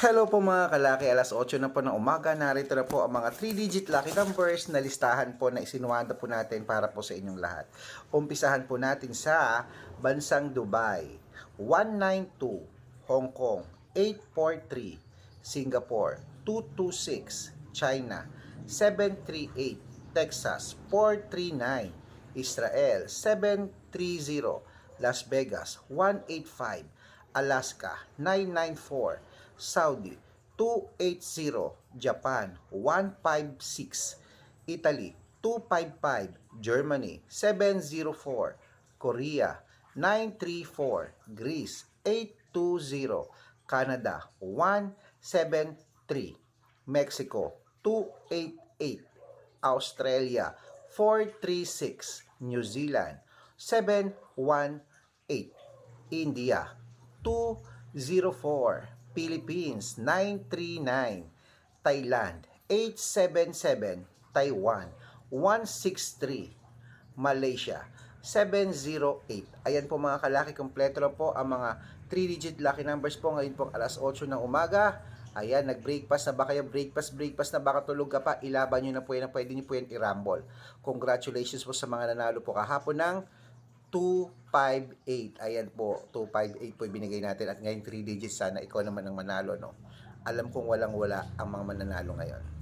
Hello po mga kalaki, alas 8 na po ng umaga. Narito na po ang mga 3-digit lucky numbers na listahan po na isinuwanda po natin para po sa inyong lahat. Umpisahan po natin sa bansang Dubai, 192, Hong Kong, 843, Singapore, 226, China, 738, Texas, 439, Israel, 730, Las Vegas, 185, Alaska, 994, Saudi, 280, Japan, 156, Italy, 255, Germany, 704, Korea, 934, Greece, 820, Canada, 173, Mexico, 288, Australia, 436, New Zealand, 718, India, 204, Philippines, 939, Thailand, 877, Taiwan, 163, Malaysia, 708. Ayan po mga kalaki, kompleto na po ang mga 3-digit lucky numbers po ngayon po alas 8 ng umaga. Ayan, nag-breakfast na ba kayo? Breakfast, breakfast na baka tulog ka pa? Ilaban nyo na po yan, pwede nyo po yan i-rumble. Congratulations po sa mga nanalo po kahapon ng 258. Ayan po, 258 po binigay natin. At ngayon 3 digits sana ikaw naman ang manalo, no? Alam kong walang wala ang mga mananalo ngayon.